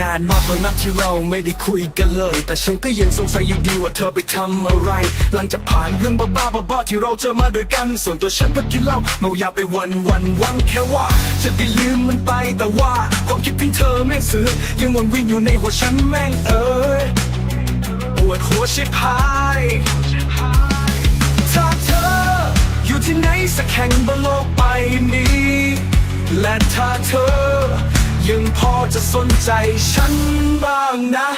นานมากกว่านัดที่เราไม่ได้คุยกันเลย แต่ฉันก็ยังสงสัยอยู่ดีว่าเธอไปทำอะไร หลังจากผ่านเรื่องบ้าๆบอๆที่เราเจอมาด้วยกัน ส่วนตัวฉันก็กินเหล้าเมายาไปวันวันวังแค่ว่า จะได้ลืมมันไปแต่ว่าความคิดพียงเธอแม่งเสือยังวนเวิ่งอยู่ในหัวฉันแม่งเอ้ยปวดหัวชิบหายถ้าเธออยู่ที่ไหนสักแห่งบนโลกใบนี้ และถ้าเธอ ยังพอจะสนใจฉันบ้างนะ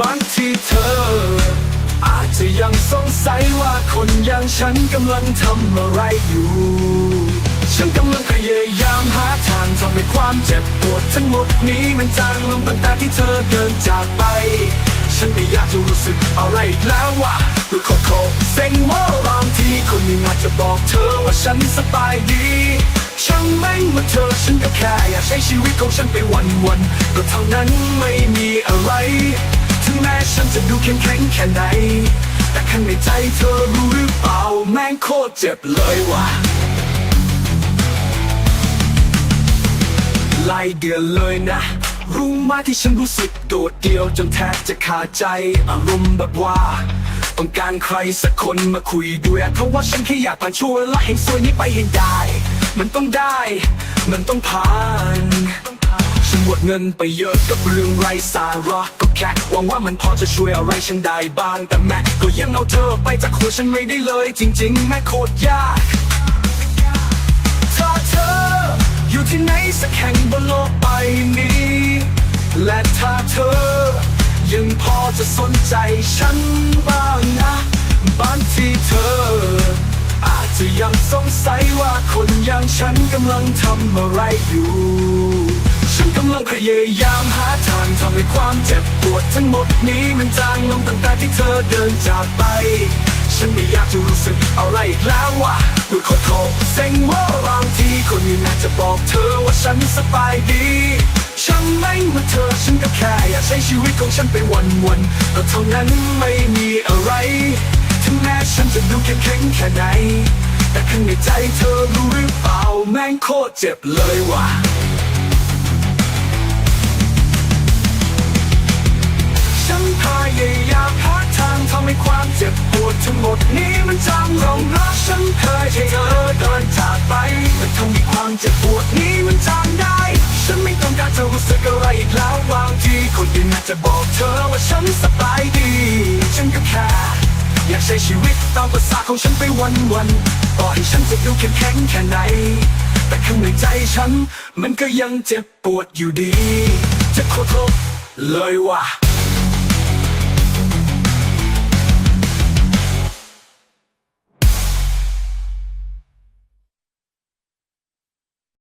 บางทีเธอ อาจจะยังสงสัยว่าคนอย่างฉันกำลังทำอะไรอยู่ ฉันกำลังพยายามหาทางทำให้ความเจ็บปวดทั้งหมดนี้มันจางลงตั้งแต่ที่เธอเดินจากไป ฉันไม่อยากจะรู้สึกอะไรอีกแล้วว่าคือขอโทษเซ็งว่าบางทีคนนึ่งอาจจะบอกเธอว่าฉันสบายดี ช่างแม่งมาเธอฉันก็แค่อยากใช้ชีวิตของฉันไปวันวันๆก็เท่านั้นไม่มีอะไร ถึงแม้ฉันจะดูเข้มแข็งแค่ไหน แต่ข้างในใจเธอรู้หรือเปล่าแม่งโคตรเจ็บเลยว่ะไล่เดือนเลยนะรู้ไหมที่ฉันรู้สึกโดดเดี่ยวจนแทบจะขาดใจอารมณ์แบบว่าต้องการใครสักคนมาคุยด้วย เพราะว่าฉันแค่อยากผ่านช่วงเวลาแห่งสวยนี้ไปให้ได้ มันต้องได้ มันต้องผ่านฉันหมดเงินไปเยอะกับเรื่องไร้สาระก็แค่หวังว่ามันพอจะช่วยอะไรฉันได้บ้างแต่แม่ก็ยังเอาเธอไปจากหัวฉันไม่ได้เลย จริง ๆ แม่โคตรยากถ้าเธอ อยู่ที่ไหนสักแห่งบนโลกใบนี้ และถ้าเธอ ยังพอจะสนใจฉัน อย่างฉันกำลังทำอะไรอยู่ ฉันกำลังพยายามหาทางทำให้ความเจ็บปวดทั้งหมดนี้มันจางลงตั้งแต่ที่เธอเดินจากไป ฉันไม่อยากจะรู้สึกอะไรอีกแล้วว่าด้วยขอโทษเซ็งว่าบางทีคนอื่นอาจะบอกเธอว่าฉันสบายดีฉันไม่มาเธอฉันก็แค่อยากใช้ชีวิตของฉันไปวันวันๆก็เท่านั้นไม่มีอะไร ถึงแม้ฉันจะดูเข้มแข็งแค่ไหน แต่ข้างในใจเธอรู้หรือเปล่าแม่งโคตรเจ็บเลยว่ะฉันพยายามหาทางทำให้ความเจ็บปวดทั้งหมดนี้มันจางลงรักฉันเคยให้เธอเดินจากไปแต่ทำให้ความเจ็บปวดนี้มันจางได้ ฉันไม่ต้องการจะรู้สึกอะไรอีกแล้วบางทีคนอื่นอาจจะบอกเธอว่าฉันสบายดี ฉันก็แค่ อยากใช้ชีวิตตามภาษาของฉันไปวันวันต่อให้ฉันจะดูเข้มแข็งแค่ไหน แต่ข้างในใจฉัน มันก็ยังเจ็บปวดอยู่ดี จะขอโทษเลยว่ะ